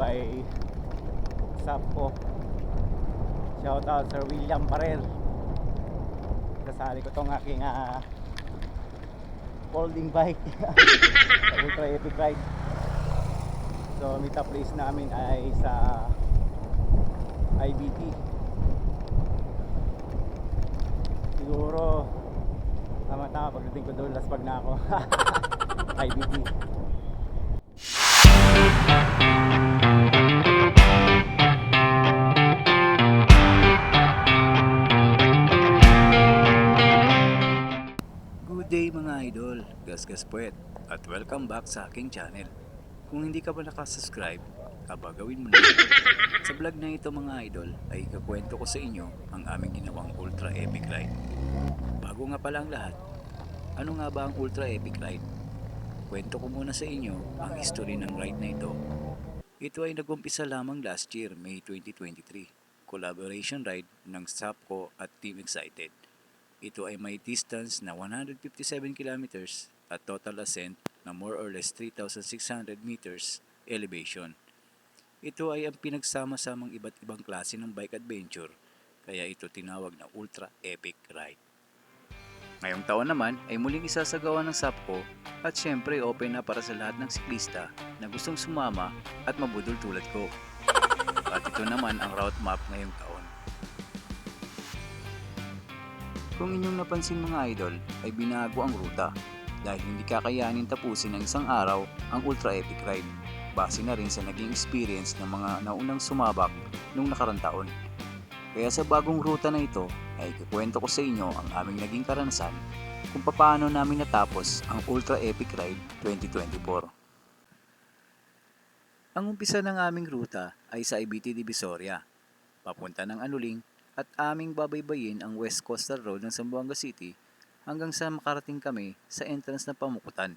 by SAPCO. Shout out Sir William Parel. Kasali ko tong aking ah, folding bike Ultra Epic Ride. So meet up place namin ay sa IBT. Siguro tama-tama pagdating ko doon laspag na ako. IBT. Gasgas Puwet at welcome back sa aking channel. Kung hindi ka pa nakasubscribe, aba gawin mo na. sa vlog na ito mga idol ay ikakwento ko sa inyo ang aming ginawang ultra epic ride. Bago nga pala ang lahat, ano nga ba ang ultra epic ride? Kwento ko muna sa inyo ang history ng ride na ito. Ito ay nagumpisa lamang last year, May 2023. Collaboration ride ng SAPCO at Team Excited. Ito ay may distance na 157 kilometers at total ascent na more or less 3,600 meters elevation. Ito ay ang pinagsama-samang iba't ibang klase ng bike adventure, kaya ito tinawag na Ultra Epic Ride. Ngayong taon naman ay muling isasagawa ng SAPCO at syempre open na para sa lahat ng siklista na gustong sumama at mabudol tulad ko. At ito naman ang route map ngayong taon. Kung inyong napansin mga idol, ay binago ang ruta dahil hindi kakayanin tapusin ng isang araw ang Ultra Epic Ride base na rin sa naging experience ng mga naunang sumabak nung nakarang taon. Kaya sa bagong ruta na ito ay ikukwento ko sa inyo ang aming naging karanasan kung paano namin natapos ang Ultra Epic Ride 2024. Ang umpisa ng aming ruta ay sa IBT Divisoria, papunta ng Anuling at aming babaybayin ang West Coastal Road ng Zamboanga City hanggang sa makarating kami sa entrance ng Pamukutan.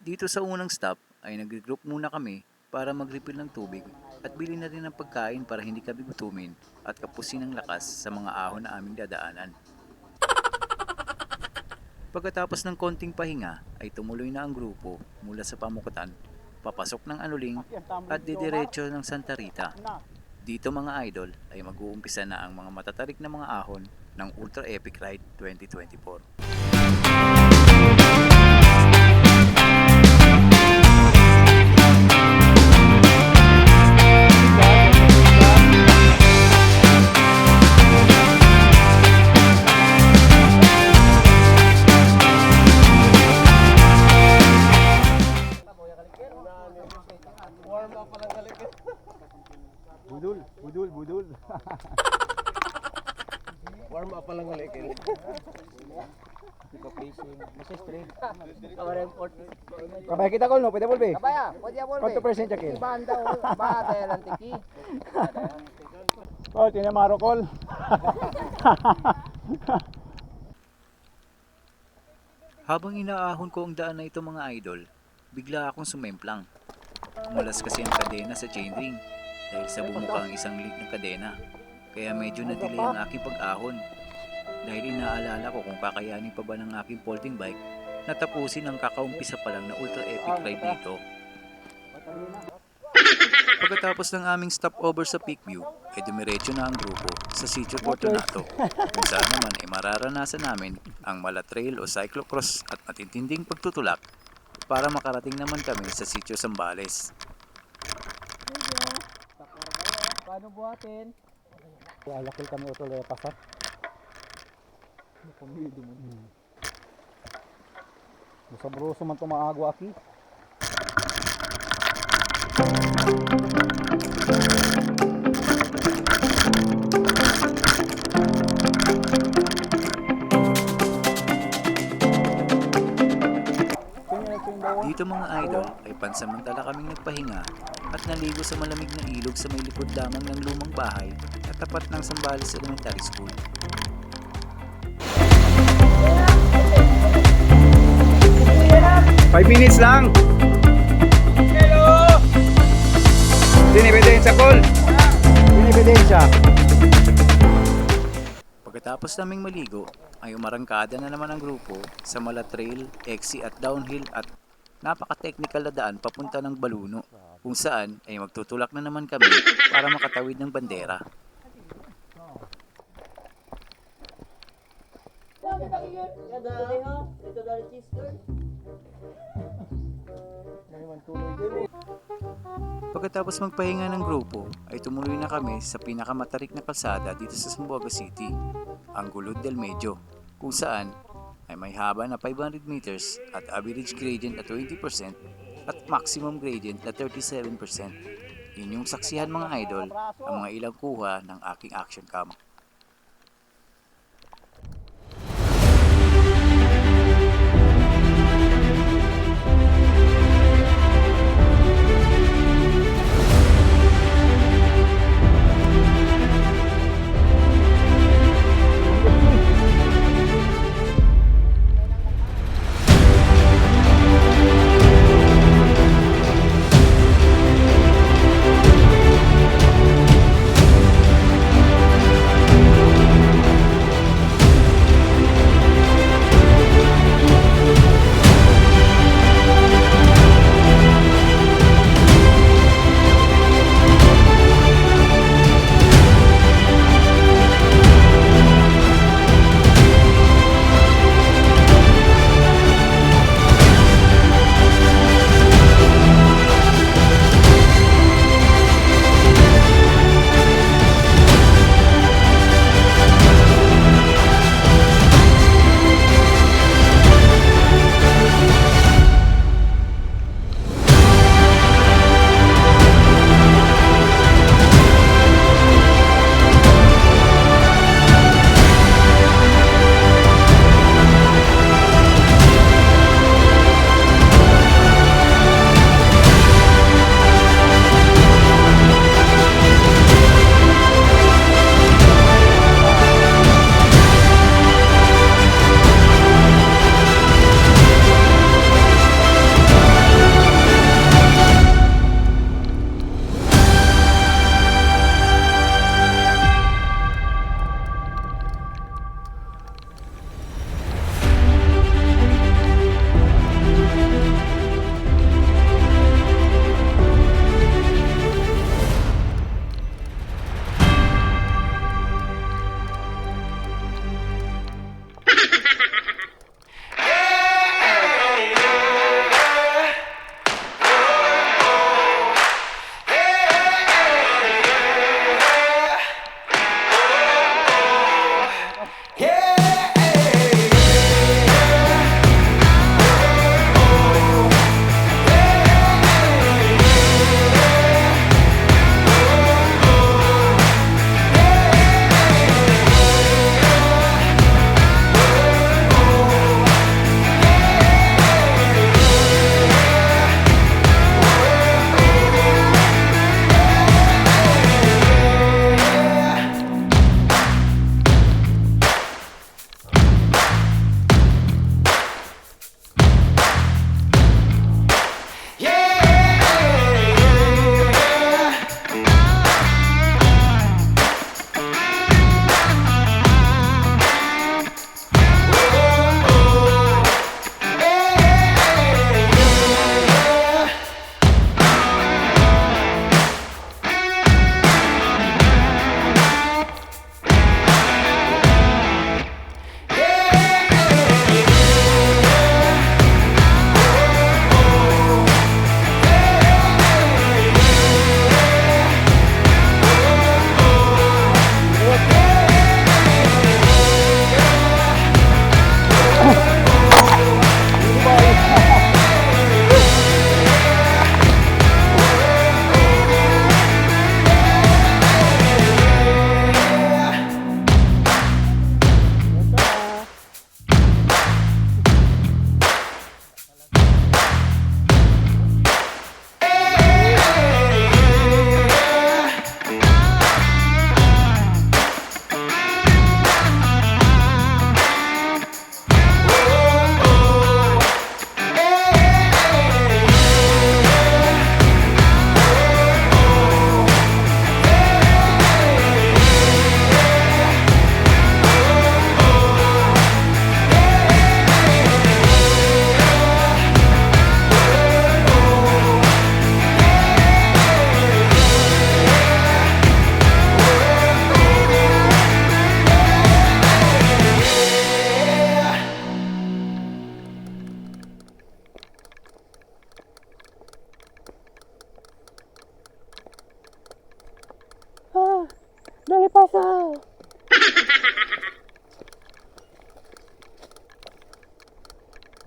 Dito sa unang stop ay nag-group muna kami para mag-refill ng tubig at bili na rin ng pagkain para hindi kami gutumin at kapusin ng lakas sa mga ahon na aming dadaanan. Pagkatapos ng konting pahinga ay tumuloy na ang grupo mula sa Pamukutan, papasok ng Anuling at didiretso ng Santa Rita. Dito mga idol ay mag-uumpisa na ang mga matatarik na mga ahon ng Ultra Epic Ride 2024. Budul, budul, budul. Warm up pa lang ulit. Kabay kita kol no, pwede volve. Kabaya, pwede yan volve. Quanto percent yakil? Banda, bata yan ang tiki. Oh, tiene maro kol. Habang inaahon ko ang daan na ito mga idol, bigla akong sumemplang. Mulas kasi ang kadena sa chainring dahil sa bumuka ang isang link ng kadena. Kaya medyo na-delay ang aking pag-ahon. Dahil inaalala ko kung kakayanin pa ba ng aking folding bike na tapusin ang kakaumpisa pa lang na ultra epic ride nito. Pagkatapos ng aming stopover sa Peakview, ay dumiretso na ang grupo sa Sitio Fortunato kung saan naman ay mararanasan namin ang mala trail o cyclocross at matintinding pagtutulak para makarating naman kami sa Sitio Sambales. Paano buhatin? Alakil kami ito lepas ha. Kumido mo. Masabroso man tumaago aki. Dito mga idol ay pansamantala kaming nagpahinga at naligo sa malamig na ilog sa may likod lamang ng lumang bahay at tapat ng Sambales Elementary School. 5 minutes lang. Hello! Din ebidensya, Col. Din ebidensya. Pagkatapos naming maligo, ay umarangkada na naman ang grupo sa mala trail, exi at downhill at napaka-technical na daan papunta ng Baluno kung saan ay magtutulak na naman kami para makatawid ng bandera. Pagkatapos magpahinga ng grupo, ay tumuloy na kami sa pinakamatarik na kalsada dito sa Zamboanga City, ang Gulod del Medio, kung saan ay may haba na 500 meters at average gradient na 20% at maximum gradient na 37%. Inyong saksihan mga idol ang mga ilang kuha ng aking action cam.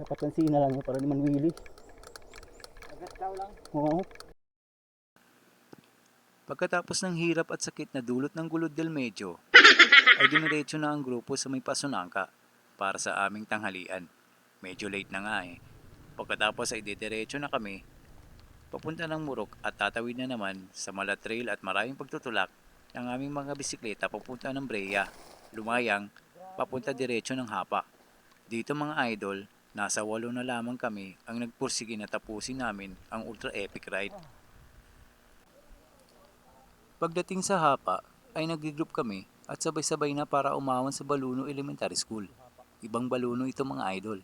Kapatansin na lang yun para di man wili. Agad daw lang. Oo. Pagkatapos ng hirap at sakit na dulot ng gulod del medyo, ay dumiretso na ang grupo sa may pasunangka para sa aming tanghalian. Medyo late na nga eh. Pagkatapos ay didiretso na kami, papunta ng Murok at tatawid na naman sa Mala Trail at maraming pagtutulak ng aming mga bisikleta papunta ng Brea, Lumayang, papunta diretso ng Hapa. Dito mga idol, nasa walo na lamang kami ang nagpursige na tapusin namin ang ultra epic ride. Pagdating sa Hapa, ay nag-group kami at sabay-sabay na para umawan sa Baluno Elementary School. Ibang baluno ito mga idol.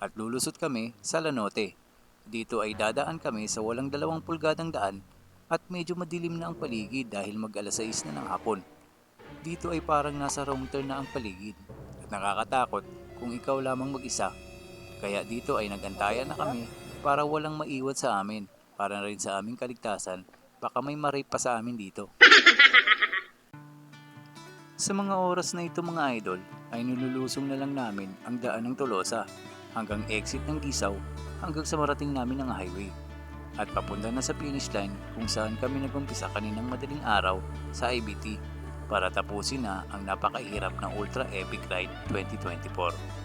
At lulusot kami sa Lanote. Dito ay dadaan kami sa walang dalawang pulgadang daan at medyo madilim na ang paligid dahil mag alas 6 na ng hapon. Dito ay parang nasa wrong turn na ang paligid at nakakatakot kung ikaw lamang mag-isa. Kaya dito ay nagantayan na kami para walang maiwan sa amin para rin sa aming kaligtasan baka may maray pa sa amin dito. Sa mga oras na ito mga idol, ay nilulusong na lang namin ang daan ng Tolosa hanggang exit ng Gisaw hanggang sa marating namin ang highway. At papunta na sa finish line kung saan kami nagumpisa kaninang madaling araw sa IBT para tapusin na ang napakahirap ng Ultra Epic Ride 2024.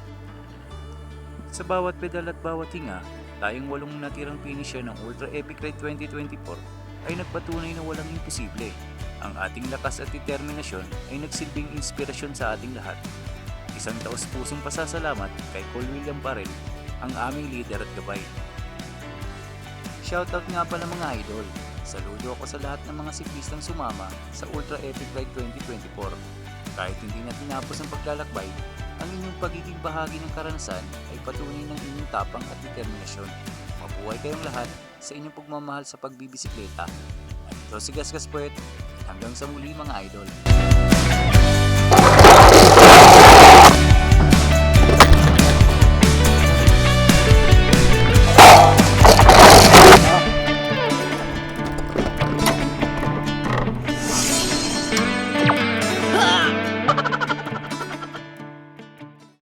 Sa bawat pedal at bawat hinga, tayong walong natirang finisher ng Ultra Epic Ride 2024 ay nagpatunay na walang imposible. Ang ating lakas at determinasyon ay nagsilbing inspirasyon sa ating lahat. Isang taos-pusong pasasalamat kay Cole William Parel, ang aming leader at gabay. Shoutout nga pala mga idol. Saludo ako sa lahat ng mga siklistang sumama sa Ultra Epic Ride 2024. Kahit hindi na tinapos ang paglalakbay, ang inyong pagiging bahagi ng karanasan ay patunay ng inyong tapang at determinasyon. Mabuhay kayong lahat sa inyong pagmamahal sa pagbibisikleta. Ito si Gasgas Poet. Hanggang sa muli mga idol.